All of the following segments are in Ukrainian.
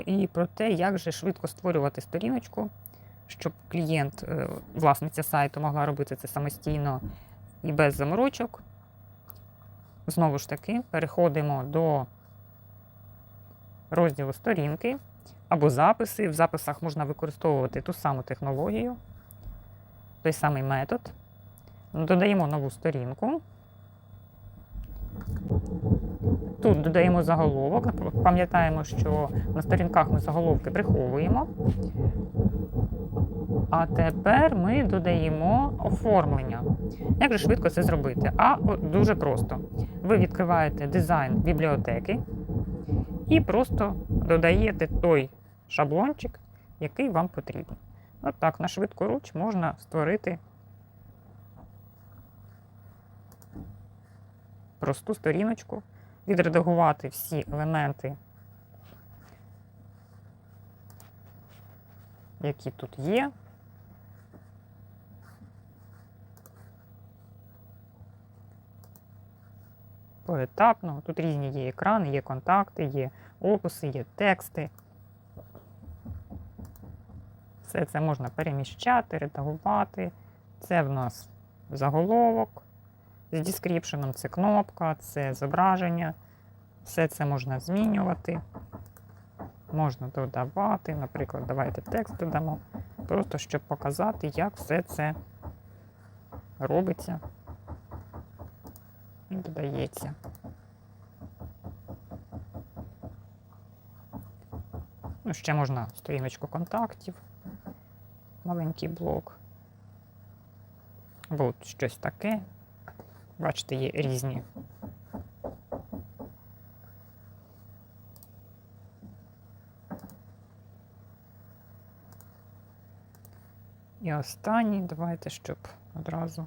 І про те, як же швидко створювати сторіночку, щоб клієнт, е, власниця сайту могла робити це самостійно і без заморочок. Знову ж таки, переходимо до розділу сторінки або записи. В записах можна використовувати ту саму технологію, той самий метод. Додаємо нову сторінку. Тут додаємо заголовок. Пам'ятаємо, що на сторінках ми заголовки приховуємо. А тепер ми додаємо оформлення. Як же швидко це зробити? А дуже просто. Ви відкриваєте дизайн бібліотеки і просто додаєте той шаблончик, який вам потрібен. От так, на швидку руч можна створити просту сторіночку, відредагувати всі елементи, які тут є. Поетапно. Тут різні є екрани, є контакти, є описи, є тексти. Все це можна переміщати, редагувати. Це в нас заголовок. З дескріпшеном це кнопка, це зображення. Все це можна змінювати. Можна додавати. Наприклад, давайте текст додамо. Просто щоб показати, як все це робиться і додається. Ну, ще можна сторіночку контактів, маленький блок. Або от щось таке. Бачите, є різні. І останній, давайте, щоб одразу.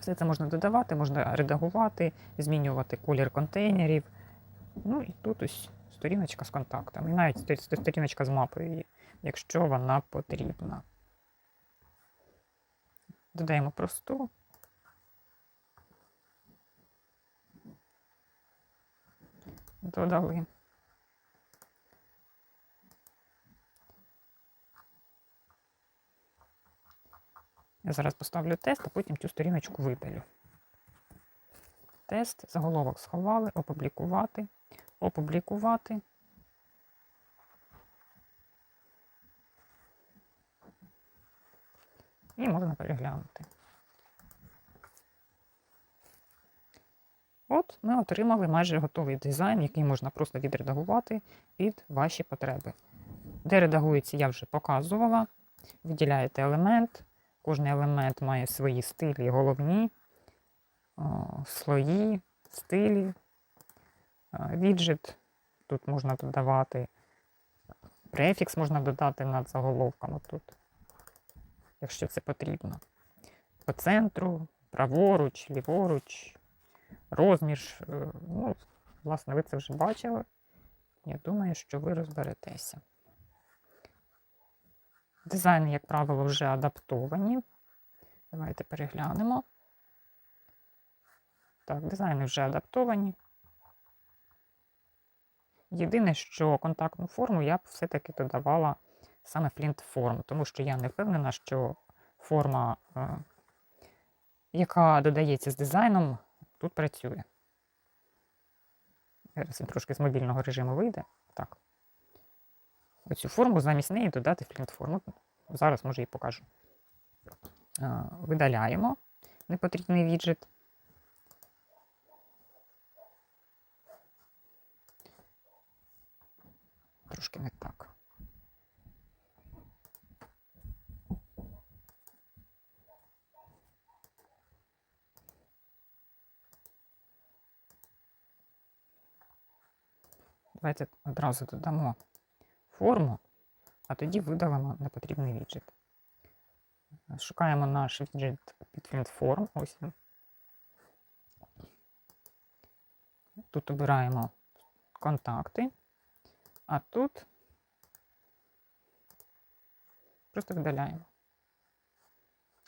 Все це можна додавати, можна редагувати, змінювати колір контейнерів. Ну і тут ось сторіночка з контактами. І навіть сторіночка з мапою, якщо вона потрібна. Додаємо просту. Додали. Я зараз поставлю тест, а потім цю сторіночку видалю. Тест, заголовок сховали, опублікувати, опублікувати. І можна переглянути. От ми отримали майже готовий дизайн, який можна просто відредагувати під ваші потреби. Де редагується, я вже показувала. Виділяєте елемент. Кожний елемент має свої стилі головні, о, слої, стилі, е, віджит. Тут можна додавати префікс, можна додати над заголовком тут, якщо це потрібно. По центру, праворуч, ліворуч, розмір. е, Ну, власне, ви це вже бачили. Я думаю, що ви розберетеся. Дизайни, як правило, вже адаптовані. Давайте переглянемо. Так, дизайни вже адаптовані. Єдине, що контактну форму я б все-таки додавала саме Flint форму, тому що я не впевнена, що форма, е, яка додається з дизайном, тут працює. Зараз він трошки з мобільного режиму вийде. Так оцю форму, замість неї додати флінт форму. Зараз, може, і покажу. Видаляємо непотрібний віджит. Трошки не так. Давайте одразу додамо форму, а тоді видалимо непотрібний віджит. Шукаємо наш віджит під форм. Ось він. Тут обираємо контакти, а тут просто видаляємо.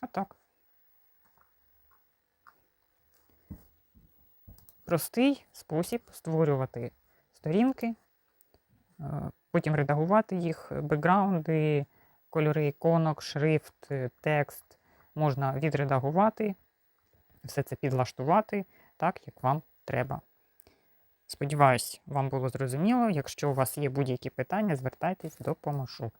Отак. Простий спосіб створювати сторінки Е, Потім редагувати їх, бекграунди, кольори іконок, шрифт, е, текст можна відредагувати, все це підлаштувати так, як вам треба. Сподіваюсь, вам було зрозуміло. Якщо у вас є будь-які питання, звертайтесь, допоможу.